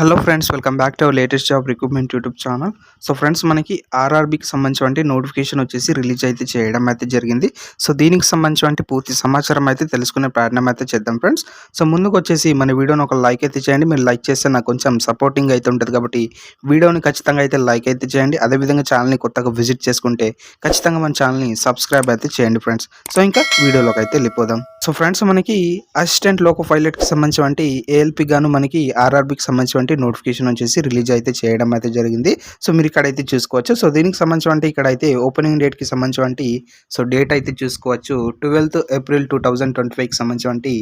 Hello friends welcome back to our latest job recruitment YouTube channel so friends మనకి ఆర్ఆర్బికి సంబంధించిన notification వచ్చేసి release అయితే చేయడం అయితే జరిగింది. సో దీనికి సంబంధించిన పూర్తి సమాచారం అయితే తెలుసుకునే ప్రయత్నం అయితే చేద్దాం ఫ్రెండ్స్ సో ముందుకు వచ్చేసి మన వీడియోని ఒక లైక్ అయితే చేయండి. మీరు లైక్ చేస్తే నాకు కొంచెం సపోర్టింగ్ అయితే ఉంటుంది కాబట్టి వీడియోని ఖచ్చితంగా అయితే లైక్ అయితే చేయండి. అదేవిధంగా ఛానల్ని కొత్తగా విజిట్ చేసుకుంటే ఖచ్చితంగా మన ఛానల్ని సబ్స్క్రైబ్ అయితే చేయండి ఫ్రెండ్స్ సో ఇంకా వీడియోలోకి అయితే వెళ్ళిపోదాం. సో ఫ్రెండ్స్ మనకి అసిస్టెంట్ లోకో పైలట్కి సంబంధించి ఏఎల్పి గాను మనకి ఆర్ఆర్బికి సంబంధించి నోటిఫికేషన్ వచ్చేసి రిలీజ్ అయితే చేయడం అయితే జరిగింది. సో మీరు ఇక్కడ అయితే చూసుకోవచ్చు. సో దీనికి సంబంధించి ఇక్కడ అయితే ఓపెనింగ్ డేట్కి సంబంధించి సో డేట్ అయితే చూసుకోవచ్చు. Twelfth April two thousand twenty ఫైవ్కి సంబంధించి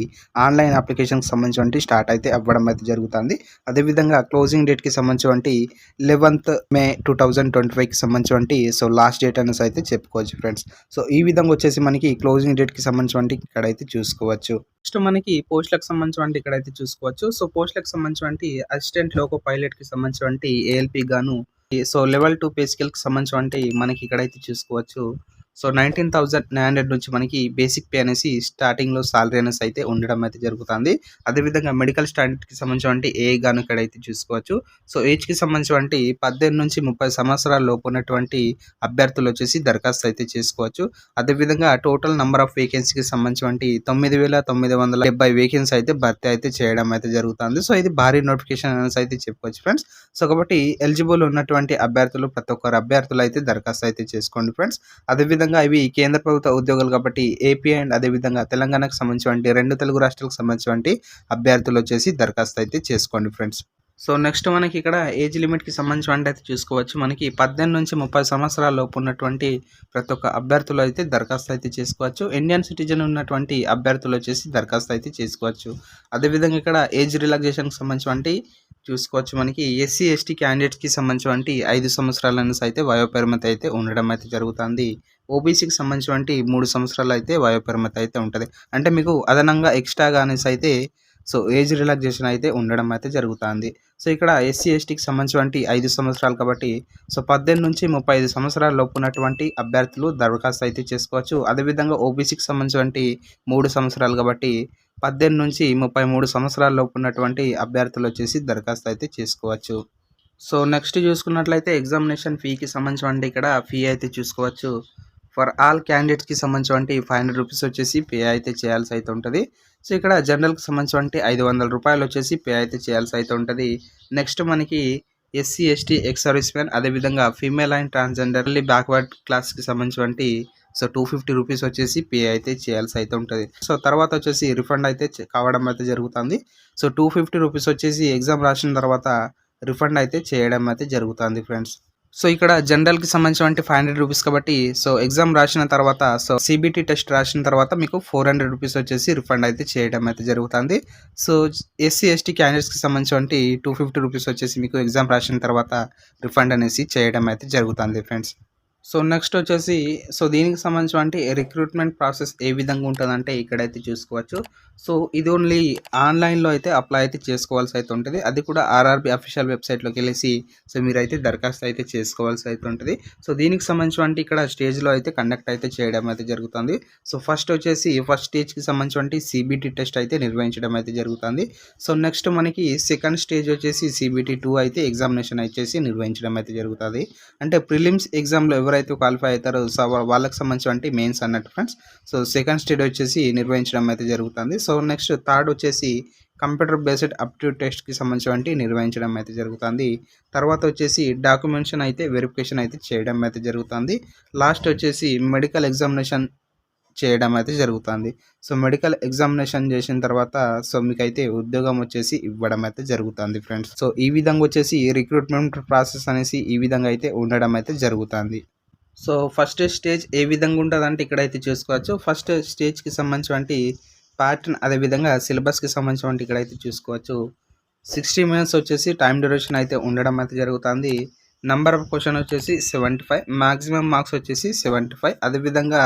ఆన్లైన్ అప్లికేషన్కి సంబంధించి స్టార్ట్ అయితే అవ్వడం అయితే జరుగుతుంది. అదేవిధంగా క్లోజింగ్ డేట్కి సంబంధించి eleventh May two thousand twenty ఫైవ్కి సంబంధించి సో లాస్ట్ డేట్ అనేసి అయితే చెప్పుకోవచ్చు ఫ్రెండ్స్. సో ఈ విధంగా వచ్చేసి మనకి క్లోజింగ్ డేట్కి సంబంధించి ఇక్కడ అయితే చూసుకోవచ్చు. నెక్స్ట్ మనకి పోస్టులకు సంబంధించి ఇక్కడైతే చూసుకోవచ్చు. సో పోస్టులకు సంబంధించి అసిస్టెంట్ లోకో పైలట్కి సంబంధించి ఏఎల్పి గాను సో లెవెల్ టూ పే స్కేల్కి సంబంధించి మనకి ఇక్కడైతే చూసుకోవచ్చు. So nineteen thousand nine hundred నుంచి మనకి బేసిక్ పే అనేసి స్టార్టింగ్లో సాలరీ అనేసి అయితే ఉండడం అయితే జరుగుతుంది. అదేవిధంగా మెడికల్ స్టాండర్డ్కి సంబంధించిన ఏ గాను ఇక్కడ అయితే చూసుకోవచ్చు. సో ఏజ్కి సంబంధించిన పద్దెనిమిది నుంచి ముప్పై సంవత్సరాల లోపు ఉన్నటువంటి అభ్యర్థులు వచ్చేసి దరఖాస్తు అయితే చేసుకోవచ్చు. అదేవిధంగా టోటల్ నెంబర్ ఆఫ్ వేకెన్సీకి సంబంధించి తొమ్మిది వేల తొమ్మిది వందల డెబ్బై వేకెన్సీ అయితే భర్తీ అయితే చేయడం అయితే జరుగుతుంది. సో ఇది భారీ నోటిఫికేషన్ అనేసి అయితే చెప్పుకోవచ్చు ఫ్రెండ్స్ సో కాబట్టి ఎలిజిబుల్ ఉన్నటువంటి అభ్యర్థులు ప్రతి ఒక్కరు అభ్యర్థులు అయితే దరఖాస్తు అయితే చేసుకోండి ఫ్రెండ్స్ అదేవిధంగా అదేవిధంగా ఇవి కేంద్ర ప్రభుత్వ ఉద్యోగాలు కాబట్టి ఏపీ అండ్ అదేవిధంగా తెలంగాణకు సంబంధించి రెండు తెలుగు రాష్ట్రాలకు సంబంధించి అభ్యర్థులు వచ్చేసి దరఖాస్తు అయితే చేసుకోండి ఫ్రెండ్స్. సో నెక్స్ట్ మనకి ఇక్కడ ఏజ్ లిమిట్కి సంబంధించి అయితే చూసుకోవచ్చు. మనకి పద్దెనిమిది నుంచి ముప్పై సంవత్సరాల లోపు ఉన్నటువంటి ప్రతి ఒక్క అభ్యర్థులు అయితే దరఖాస్తు అయితే చేసుకోవచ్చు. ఇండియన్ సిటిజన్ ఉన్నటువంటి అభ్యర్థులు వచ్చేసి దరఖాస్తు అయితే చేసుకోవచ్చు. అదేవిధంగా ఇక్కడ ఏజ్ రిలాక్సేషన్కి సంబంధించి చూసుకోవచ్చు. మనకి ఎస్సీ ఎస్టీ క్యాండిడేట్స్కి సంబంధించి ఐదు సంవత్సరాల నుంచి అయితే వయోపరిమితి అయితే ఉండడం అయితే జరుగుతుంది. ఓబీసీకి సంబంధించినటువంటి మూడు సంవత్సరాలు అయితే వయోపరిమితి అయితే ఉంటుంది. అంటే మీకు అదనంగా ఎక్స్ట్రాగా అనేసి అయితే సో ఏజ్ రిలాక్సేషన్ అయితే ఉండడం అయితే జరుగుతుంది. సో ఇక్కడ ఎస్సీ ఎస్టీకి సంబంధించినటువంటి ఐదు సంవత్సరాలు కాబట్టి సో పద్దెనిమిది నుంచి ముప్పై ఐదు సంవత్సరాల లోపు ఉన్నటువంటి అభ్యర్థులు దరఖాస్తు అయితే చేసుకోవచ్చు. అదేవిధంగా ఓబీసీకి సంబంధించినటువంటి మూడు సంవత్సరాలు కాబట్టి పద్దెనిమిది నుంచి ముప్పై మూడు సంవత్సరాల లోపు ఉన్నటువంటి అభ్యర్థులు వచ్చేసి దరఖాస్తు అయితే చేసుకోవచ్చు. సో నెక్స్ట్ చూసుకున్నట్లయితే ఎగ్జామినేషన్ ఫీకి సంబంధించినటువంటి ఇక్కడ ఫీ అయితే చూసుకోవచ్చు. ఫర్ ఆల్ క్యాండిడేట్స్కి సంబంధించి ఫైవ్ హండ్రెడ్ రూపీస్ వచ్చేసి పే అయితే చేయాల్సి అయితే ఉంటుంది. సో ఇక్కడ జనరల్కి సంబంధించి ఐదు వందల రూపాయలు వచ్చేసి పే అయితే చేయాల్సి అయితే ఉంటుంది. నెక్స్ట్ మనకి SC ST ex service man అదేవిధంగా ఫీమేల్ అండ్ ట్రాన్స్జెండర్లీ బ్యాక్వర్డ్ క్లాస్కి సంబంధించి సో టూ ఫిఫ్టీ రూపీస్ వచ్చేసి పే అయితే చేయాల్సి అయితే ఉంటుంది. సో తర్వాత వచ్చేసి రిఫండ్ అయితే కావడం అయితే జరుగుతుంది. సో టూ ఫిఫ్టీ రూపీస్ వచ్చేసి ఎగ్జామ్ రాసిన తర్వాత రిఫండ్ అయితే చేయడం అయితే జరుగుతుంది ఫ్రెండ్స్. సో ఇక్కడ జనరల్కి సంబంధించిన ఫైవ్ హండ్రెడ్ రూపీస్ కాబట్టి సో ఎగ్జామ్ రాసిన తర్వాత సో సిబిటి టెస్ట్ రాసిన తర్వాత మీకు ఫోర్ హండ్రెడ్ రూపీస్ వచ్చేసి రిఫండ్ అయితే చేయడం అయితే జరుగుతుంది. సో ఎస్సీ ఎస్టీ క్యాండిడేట్స్కి సంబంధించిన టూ ఫిఫ్టీ రూపీస్ వచ్చేసి మీకు ఎగ్జామ్ రాసిన తర్వాత రిఫండ్ అనేసి చేయడం అయితే జరుగుతుంది ఫ్రెండ్స్ సో నెక్స్ట్ వచ్చేసి సో దీనికి సంబంధించి రిక్రూట్మెంట్ ప్రాసెస్ ఏ విధంగా ఉంటుందంటే ఇక్కడైతే చూసుకోవచ్చు. సో ఇది ఓన్లీ ఆన్లైన్లో అయితే అప్లై అయితే చేసుకోవాల్సి అయితే ఉంటుంది. అది కూడా ఆర్ఆర్బి అఫీషియల్ వెబ్సైట్లోకి వెళ్ళేసి సో మీరైతే దరఖాస్తు అయితే చేసుకోవాల్సి అయితే ఉంటుంది. సో దీనికి సంబంధించి ఇక్కడ స్టేజ్లో అయితే కండక్ట్ అయితే చేయడం అయితే జరుగుతుంది. సో ఫస్ట్ వచ్చేసి ఫస్ట్ స్టేజ్కి సంబంధించి సిబిటీ టెస్ట్ అయితే నిర్వహించడం అయితే జరుగుతుంది. సో నెక్స్ట్ మనకి సెకండ్ స్టేజ్ వచ్చేసి సిబిటీ టూ అయితే ఎగ్జామినేషన్ వచ్చేసి నిర్వహించడం అయితే జరుగుతుంది. అంటే ప్రిలిమ్స్ ఎగ్జామ్లో ఎవరైతే ఎవరైతే క్వాలిఫై అవుతారో సో వాళ్ళకి సంబంధించి మెయిన్స్ అన్నట్టు ఫ్రెండ్స్ సో సెకండ్ స్టేట్ వచ్చేసి నిర్వహించడం అయితే జరుగుతుంది. సో నెక్స్ట్ థర్డ్ వచ్చేసి కంప్యూటర్ బేస్డ్ అప్ట్యూడ్ టెస్ట్కి సంబంధించి నిర్వహించడం అయితే జరుగుతుంది. తర్వాత వచ్చేసి డాక్యుమెంట్షన్ అయితే వెరిఫికేషన్ అయితే చేయడం అయితే జరుగుతుంది. లాస్ట్ వచ్చేసి మెడికల్ ఎగ్జామినేషన్ చేయడం అయితే జరుగుతుంది. సో మెడికల్ ఎగ్జామినేషన్ చేసిన తర్వాత సో మీకైతే ఉద్యోగం వచ్చేసి ఇవ్వడం అయితే జరుగుతుంది ఫ్రెండ్స్ సో ఈ విధంగా వచ్చేసి రిక్రూట్మెంట్ ప్రాసెస్ అనేసి ఈ విధంగా అయితే ఉండడం అయితే జరుగుతుంది. సో ఫస్ట్ స్టేజ్ ఏ విధంగా ఉంటుంది అంటే ఇక్కడైతే చూసుకోవచ్చు. ఫస్ట్ స్టేజ్కి సంబంధించినటువంటి ప్యాటర్న్ అదేవిధంగా సిలబస్కి సంబంధించినటువంటి ఇక్కడైతే చూసుకోవచ్చు. సిక్స్టీ మినిట్స్ వచ్చేసి టైం డ్యూరేషన్ అయితే ఉండడం అయితే జరుగుతుంది. నంబర్ ఆఫ్ క్వశ్చన్ వచ్చేసి సెవెంటీ ఫైవ్ మ్యాక్సిమం మార్క్స్ వచ్చేసి సెవెంటీ ఫైవ్. అదేవిధంగా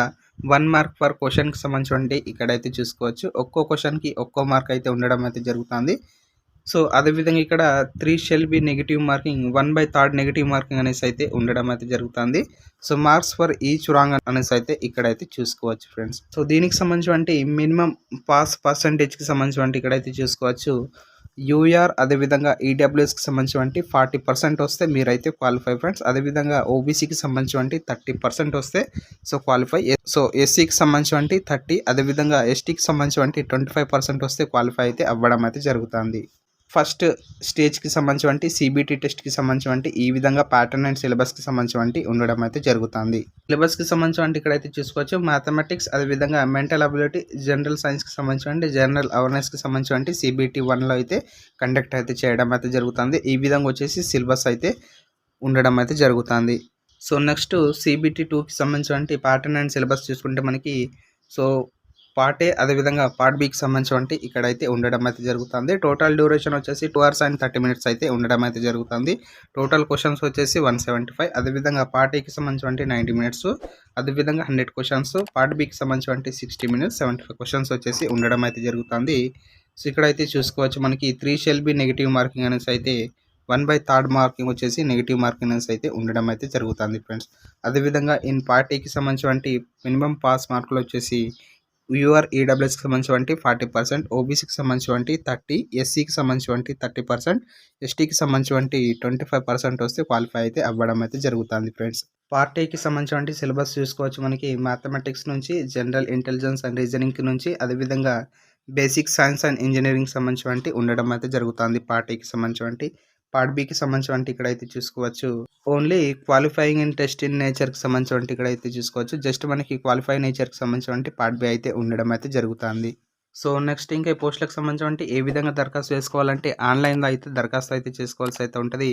వన్ మార్క్ పర్ క్వశ్చన్కి సంబంధించి ఇక్కడైతే చూసుకోవచ్చు. ఒక్కో క్వశ్చన్కి ఒక్కో మార్క్ అయితే ఉండడం అయితే జరుగుతుంది. సో అదేవిధంగా ఇక్కడ there shall be negative marking one by third negative marking అనేసి అయితే ఉండడం అయితే జరుగుతుంది. So marks for each wrong అనేసి అయితే ఇక్కడైతే చూసుకోవచ్చు ఫ్రెండ్స్ సో దీనికి సంబంధించి మినిమం పాస్ పర్సంటేజ్కి సంబంధించి ఇక్కడైతే చూసుకోవచ్చు. యూఆర్ అదేవిధంగా ఈడబ్ల్యూఎస్కి సంబంధించి ఫార్టీ పర్సెంట్ వస్తే మీరైతే క్వాలిఫై ఫ్రెండ్స్ అదేవిధంగా ఓబీసీకి సంబంధించి థర్టీ పర్సెంట్ వస్తే సో క్వాలిఫై సో ఎస్సీకి సంబంధించి థర్టీ అదేవిధంగా ఎస్టీకి సంబంధించి ట్వంటీ ఫైవ్ పర్సెంట్ వస్తే క్వాలిఫై అయితే అవ్వడం అయితే జరుగుతుంది. ఫస్ట్ స్టేజ్కి సంబంధించి సిబిటి టెస్ట్కి సంబంధించి ఈ విధంగా ప్యాటర్న్ అండ్ సిలబస్కి సంబంధించి ఉండడం అయితే జరుగుతుంది. సిలబస్కి సంబంధించి ఇక్కడైతే చూసుకోవచ్చు మ్యాథమెటిక్స్ అదేవిధంగా మెంటల్ అబిలిటీ జనరల్ సైన్స్కి సంబంధించి జనరల్ అవేర్నెస్కి సంబంధించి సిబిటి వన్లో అయితే కండక్ట్ అయితే చేయడం అయితే జరుగుతుంది. ఈ విధంగా వచ్చేసి సిలబస్ అయితే ఉండడం అయితే జరుగుతుంది. సో నెక్స్ట్ సిబిటి టూకి సంబంధించి ప్యాటర్న్ అండ్ సిలబస్ చూసుకుంటే మనకి సో పార్ట్ ఏ అదేవిధంగా పార్ట్ బీకి సంబంధించి ఇక్కడైతే ఉండడం అయితే జరుగుతుంది. టోటల్ డ్యూరేషన్ వచ్చేసి two hours and thirty minutes అయితే ఉండడం అయితే జరుగుతుంది. టోటల్ క్వశ్చన్స్ వచ్చేసి వన్ సెవెంటీ ఫైవ్ అదేవిధంగా పార్ట్ ఏకి సంబంధించి నైంటీ మినిట్స్ అదేవిధంగా హండ్రెడ్ క్వశ్చన్స్ పార్ట్ బీకి సంబంధించి sixty minutes seventy five questions వచ్చేసి ఉండడం అయితే జరుగుతుంది. సో ఇక్కడైతే చూసుకోవచ్చు మనకి there shall be negative marking అనేసి అయితే వన్ బై థర్డ్ మార్కింగ్ వచ్చేసి నెగిటివ్ మార్కింగ్ అనేసి అయితే ఉండడం అయితే జరుగుతుంది ఫ్రెండ్స్ అదేవిధంగా ఇన్ పార్టీకి సంబంధించి మినిమం పాస్ మార్కులు వచ్చేసి యూఆర్ ఈడబ్ల్యూఎస్కి సంబంధించి ఫార్టీ పర్సెంట్ ఓబీసీకి సంబంధించి థర్టీ ఎస్సీకి సంబంధించి థర్టీ పర్సెంట్ ఎస్టీకి సంబంధించి ట్వంటీ ఫైవ్ పర్సెంట్ వస్తే క్వాలిఫై అయితే అవ్వడం అయితే జరుగుతుంది ఫ్రెండ్స్. పార్ట్ ఏకి సంబంధించి సిలబస్ చూసుకోవచ్చు మనకి మ్యాథమెటిక్స్ నుంచి జనరల్ ఇంటెలిజెన్స్ అండ్ రీజనింగ్ నుంచి అదేవిధంగా బేసిక్ సైన్స్ అండ్ ఇంజనీరింగ్ సంబంధించి ఉండడం అయితే జరుగుతుంది పార్ట్ ఏకి సంబంధించి పార్ట్ బికి సంబంధించి ఇక్కడైతే చూసుకోవచ్చు. Only qualifying and test in నేచర్కి సంబంధించి ఇక్కడైతే చూసుకోవచ్చు. జస్ట్ మనకి క్వాలిఫై నేచర్కి సంబంధించి పార్ట్ బి అయితే ఉండడం అయితే జరుగుతుంది. సో నెక్స్ట్ ఇంకా ఈ పోస్టులకు సంబంధించి ఏ విధంగా దరఖాస్తు చేసుకోవాలంటే ఆన్లైన్లో అయితే దరఖాస్తు అయితే చేసుకోవాల్సి అయితే ఉంటుంది.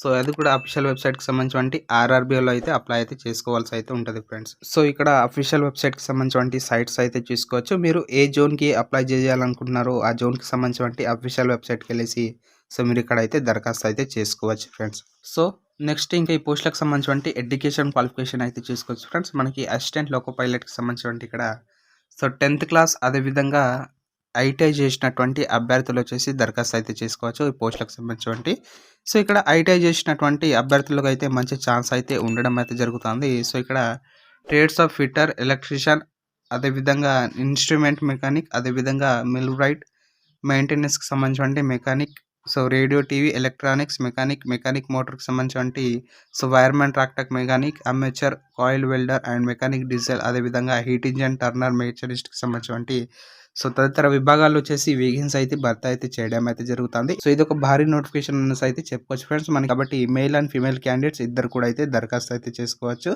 సో అది కూడా అఫీషియల్ వెబ్సైట్కి సంబంధించి ఆర్ఆర్బీలో అయితే అప్లై అయితే చేసుకోవాల్సి అయితే ఉంటుంది ఫ్రెండ్స్ సో ఇక్కడ అఫీషియల్ వెబ్సైట్కి సంబంధించి సైట్స్ అయితే చూసుకోవచ్చు. మీరు ఏ జోన్కి అప్లై చేయాలనుకుంటున్నారో ఆ జోన్కి సంబంధించి అఫీషియల్ వెబ్సైట్కి వెళ్ళేసి సో మీరు ఇక్కడ అయితే దరఖాస్తు అయితే చేసుకోవచ్చు ఫ్రెండ్స్. సో నెక్స్ట్ ఇంకా ఈ పోస్టులకు సంబంధించి ఎడ్యుకేషన్ క్వాలిఫికేషన్ అయితే చూసుకోవచ్చు ఫ్రెండ్స్. మనకి అసిస్టెంట్ లోకో పైలట్కి సంబంధించి ఇక్కడ సో టెన్త్ క్లాస్ అదేవిధంగా ఐటీఐ చేసినటువంటి అభ్యర్థులు వచ్చేసి దరఖాస్తు అయితే చేసుకోవచ్చు ఈ పోస్టులకు సంబంధించి సో ఇక్కడ ఐటీఐ చేసినటువంటి అభ్యర్థులకు అయితే మంచి ఛాన్స్ అయితే ఉండడం అయితే జరుగుతుంది. సో ఇక్కడ ట్రేడ్స్ ఆఫ్ ఫిట్టర్ ఎలక్ట్రీషియన్ అదేవిధంగా ఇన్స్ట్రుమెంట్ మెకానిక్ అదేవిధంగా మిల్ రైట్ మెయింటెనెన్స్కి సంబంధించి mechanic so radio TV electronics mechanic mechanic మోటార్కి సంబంధించి so wiremen tractor mechanic armature coil welder and mechanic diesel అదేవిధంగా హీట్ ఇంజన్ టర్నర్ మేచరిస్ట్కి సంబంధించి సో తదితర విభాగాల్లో వచ్చేసి వేకెన్సీ అయితే భర్త అయితే చేయడం అయితే జరుగుతుంది. సో ఇది ఒక భారీ నోటిఫికేషన్ అయితే చెప్పుకోవచ్చు ఫ్రెండ్స్ మనకి. కాబట్టి మేల్ అండ్ ఫీమేల్ క్యాండిడేట్స్ ఇద్దరు కూడా అయితే దరఖాస్తు అయితే చేసుకోవచ్చు.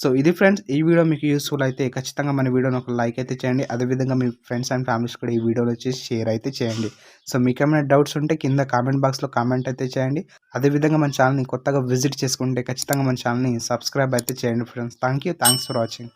సో ఇది ఫ్రెండ్స్ ఈ వీడియో మీకు యూస్ఫుల్ అయితే ఖచ్చితంగా మన వీడియోని ఒక లైక్ అయితే చేయండి. అదేవిధంగా మీ ఫ్రెండ్స్ అండ్ ఫ్యామిలీస్ కూడా ఈ వీడియోలో వచ్చేసి షేర్ అయితే చేయండి. సో మీకు ఏమైనా డౌట్స్ ఉంటే కింద కామెంట్ బాక్స్లో కామెంట్ అయితే చేయండి. అదేవిధంగా మన ఛానల్ని కొత్తగా విజిట్ చేసుకుంటే ఖచ్చితంగా మన ఛానల్ని సబ్స్క్రైబ్ అయితే చేయండి friends thank you thanks for watching